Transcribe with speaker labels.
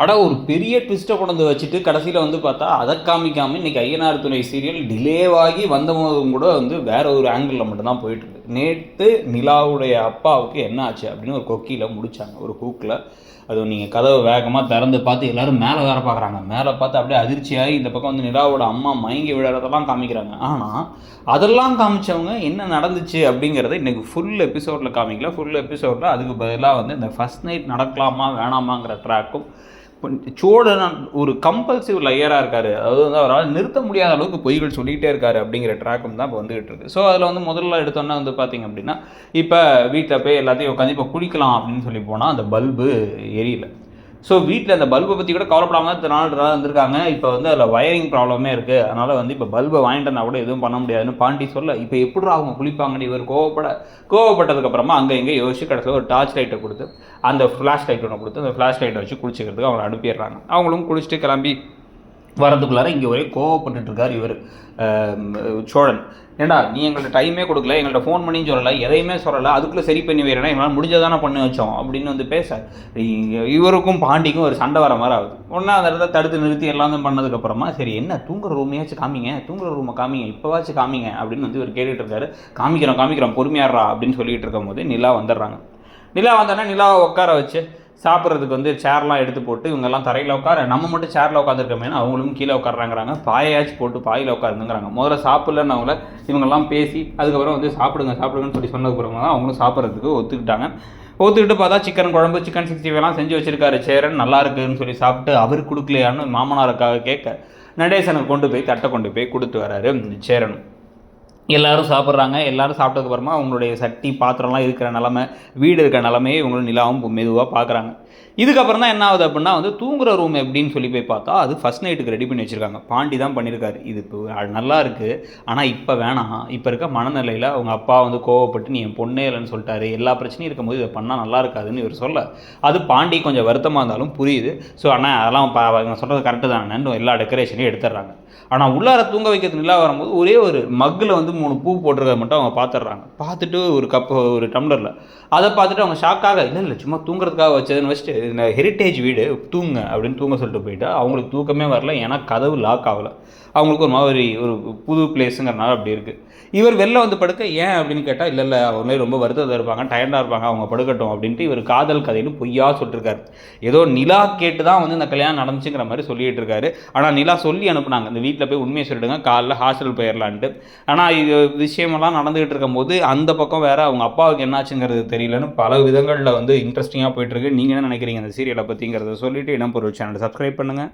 Speaker 1: அட ஒரு பெரிய ட்விஸ்ட்டை கொண்டு வந்து வச்சுட்டு கடைசியில் வந்து பார்த்தா அதை காமிக்காமல் இன்றைக்கி ஐயனார் துணை சீரியல் டிலேவாகி வந்தபோதும் கூட வந்து வேற ஒரு ஆங்கிளில் மட்டும்தான் போயிட்டுருக்கு நேற்று நிலாவுடைய அப்பாவுக்கு என்ன ஆச்சு அப்படின்னு ஒரு கொக்கியில் முடித்தாங்க ஒரு ஹூக்கில் அது நீங்கள் கதவை வேகமாக திறந்து பார்த்து எல்லாரும் மேலே வேற பார்க்குறாங்க மேலே பார்த்து அப்படியே அதிர்ச்சியாகி இந்த பக்கம் வந்து நிலாவோட அம்மா மயங்கி விழுறதெல்லாம் காமிக்கிறாங்க. ஆனால் அதெல்லாம் காமிச்சவங்க என்ன நடந்துச்சு அப்படிங்கிறத இன்றைக்கி ஃபுல் எபிசோடில் காமிக்கல. ஃபுல் எபிசோடில் அதுக்கு பதிலாக வந்து இந்த ஃபர்ஸ்ட் நைட் நடக்கலாமா வேணாமாங்கிற ட்ராக்கும் சோழன் ஒரு கம்பல்சிவ் லையராக இருக்கார். அதாவது வந்து அவரால் நிறுத்த முடியாத அளவுக்கு பொய்கள் சொல்லிகிட்டே இருக்காரு அப்படிங்கிற ட்ராக்கும் தான் இப்போ வந்துகிட்டு இருக்கு. ஸோ அதில் வந்து முதல்ல எடுத்தோன்னே வந்து பார்த்தீங்க அப்படின்னா இப்போ வீட்டில் போய் எல்லாத்தையும் உட்காந்து இப்போ குளிக்கலாம் அப்படின்னு சொல்லி போனால் அந்த பல்பு எரியல ஸோ வீட்டில் அந்த பல்பை பற்றி கூட கவலைப்படாமல் தான் நாள் இருந்திருக்காங்க. இப்போ வந்து அதில் வயரிங் ப்ராப்ளமே இருக்குது அதனால் வந்து இப்போ பல்பை வாங்கிட்டு கூட எதுவும் பண்ண முடியாதுன்னு பாண்டி சொல்ல இப்போ எப்படிடா அவங்க குளிப்பாங்கன்னு இவர் கோவப்பட கோவப்பட்டதுக்கப்புறமா அங்கே இங்கே யோசிச்சு கடைசியில் ஒரு டார்ச் லைட்டை கொடுத்து அந்த ஃப்ளாஷ் லைட் ஒன்று கொடுத்து அந்த ஃப்ளாஷ் லைட்டை வச்சு குளிச்சுக்கிறதுக்கு அவங்களை அனுப்பிடுறாங்க. அவங்களும் குளிச்சுட்டு கிளம்பி வரதுக்குள்ளார இங்கே ஒரே கோவப்பட்டு இருக்கார் இவர் சோழன். ஏண்டா நீ எங்கள்கிட்ட டைமே கொடுக்கல எங்கள்கிட்ட ஃபோன் பண்ணியும் சொல்லலை எதையுமே சொல்லலை அதுக்குள்ளே சரி பண்ணி வைறேன்னா எங்களால் முடிஞ்சதானே பண்ணி வச்சோம் அப்படின்னு வந்து பேச இவருக்கும் பாண்டிக்கும் ஒரு சண்டை வர மாதிரி ஆகுது. ஒன்றா அந்த இடத்த தடுத்து நிறுத்தி எல்லாமே பண்ணதுக்கப்புறமா சரி என்ன தூங்குற ரூமையாச்சும் காமிங்க தூங்குற ரூமை காமிங்க இப்போவாச்சும் காமிங்க அப்படின்னு வந்து இவர் கேட்டுட்டு இருக்காரு. காமிக்கிறோம் காமிக்கிறோம் பொறுமையாடுறா அப்படின்னு சொல்லிட்டு இருக்கும்போது நிலா வந்துடுறாங்க. நிலா வந்தோடனே நிலாவை உட்கார வச்சு சாப்பிட்றதுக்கு வந்து சேர்லாம் எடுத்து போட்டு இவங்கெல்லாம் தரையில் உட்கார நம்ம மட்டும் சேரில் உட்காந்துருக்கோமேனு அவங்களும் கீழே உட்காடுறாங்கிறாங்க பாயாச்சும் போட்டு பாயில் உட்காருங்கிறாங்க முதல்ல சாப்பிட்லன்னு அவங்கள இவங்கெல்லாம் பேசி அதுக்கப்புறம் வந்து சாப்பிடுங்க சாப்பிடுங்கன்னு சொல்லி சொன்னதுக்கப்புறமா தான் அவங்களும் சாப்பிட்றதுக்கு ஒத்துக்கிட்டாங்க. ஒத்துக்கிட்டு பார்த்தா சிக்கன் குழம்பு சிக்கன் சிக்ஸ்டி ஃபைவ்லாம் செஞ்சு வச்சிருக்காரு. சேரன் நல்லா இருக்குதுன்னு சொல்லி சாப்பிட்டு அவர் கொடுக்கலையான்னு மாமனாருக்காக கேட்க நடேசனுக்கு கொண்டு போய் தட்டை கொண்டு போய் கொடுத்து வராரு சேரன். எல்லாரும் சாப்பிட்றாங்க எல்லாரும் சாப்பிட்டதுக்கு அப்புறமா அவங்களுடைய சட்டி பாத்திரம்லாம் இருக்கிற நிலமை வீடு இருக்கிற நிலமையே இவங்களும் நிலாவும் மெதுவாக பார்க்குறாங்க இதுக்கப்புறம் தான் என்ன ஆகுது அப்படின்னா வந்து தூங்குற ரூம் எப்படின்னு சொல்லி போய் பார்த்தா அது ஃபஸ்ட் நைட்டுக்கு ரெடி பண்ணி வச்சுருக்காங்க. பாண்டி தான் பண்ணியிருக்காரு இது இப்போ அது நல்லா இருக்குது ஆனால் இப்போ வேணாம். இப்போ இருக்க மனநிலையில் அவங்க அப்பா வந்து கோவப்பட்டு நீ என் பொண்ணே இல்லைன்னு சொல்லிட்டாரு. எல்லா பிரச்சனையும் இருக்கும்போது இதை பண்ணால் நல்லா இருக்காதுன்னு இவர் சொல்ல அது பாண்டி கொஞ்சம் வருத்தமாக இருந்தாலும் புரியுது. ஸோ ஆனால் அதெல்லாம் பா அவங்க சொல்கிறது கரெக்டு தானேன்னு எல்லா டெக்கரேஷனையும் எடுத்துடுறாங்க. ஆனால் உள்ளார தூங்க வைக்கிறது நிலா வரும்போது ஒரே ஒரு மக்கில் வந்து மூணு பூ போட்டிருக்கிறத மட்டும் அவங்க பார்த்துட்றாங்க. பார்த்துட்டு ஒரு கப்பு ஒரு டம்ளரில் அதை பார்த்துட்டு அவங்க ஷாக்காக இல்லை இல்லை சும்மா தூங்குறதுக்காக வச்சதுன்னு வச்சுட்டு இந்த ஹெரிட்டேஜ் வீடு தூங்க அப்படின்னு தூங்க சொல்லிட்டு போயிட்டா அவங்களுக்கு தூக்கமே வரல ஏன்னா கதவு லாக் ஆகலை. அவங்களுக்கு ஒரு மாதிரி ஒரு புது பிளேஸுங்கிறனால அப்படி இருக்குது இவர் வெளில வந்து படுக்க ஏன் அப்படின்னு கேட்டால் இல்லை இல்லை அவங்க ரொம்ப வருத்தத்தை இருப்பாங்க டயர்டாக இருப்பாங்க அவங்க படுக்கட்டும் அப்படின்ட்டு இவர் காதல் கதைன்னு பொய்யா சொல்லிட்டுருக்காரு ஏதோ நிலா கேட்டு தான் வந்து இந்த கல்யாணம் நடந்துச்சுங்கிற மாதிரி சொல்லிட்டு இருக்காரு. ஆனால் நிலா சொல்லி அனுப்புனாங்க. இந்த வீட்டில் போய் உண்மையை சொல்லிடுங்க காலைல ஹாஸ்டல் போயிடலான்ட்டு ஆனால் இது விஷயமெல்லாம் நடந்துகிட்டு இருக்கும்போது அந்த பக்கம் வேற அவங்க அப்பாவுக்கு என்னாச்சுங்கிறது தெரியலன்னு பல விதங்களில் வந்து இன்ட்ரெஸ்டிங்காக போயிட்டுருக்கு நீங்கள் என்ன நினைக்கிறீங்க அந்த சீரியலை பற்றிங்கிறத சொல்லிட்டு இடம் பொருள் சேனலை சப்ஸ்கிரைப் பண்ணுங்கள்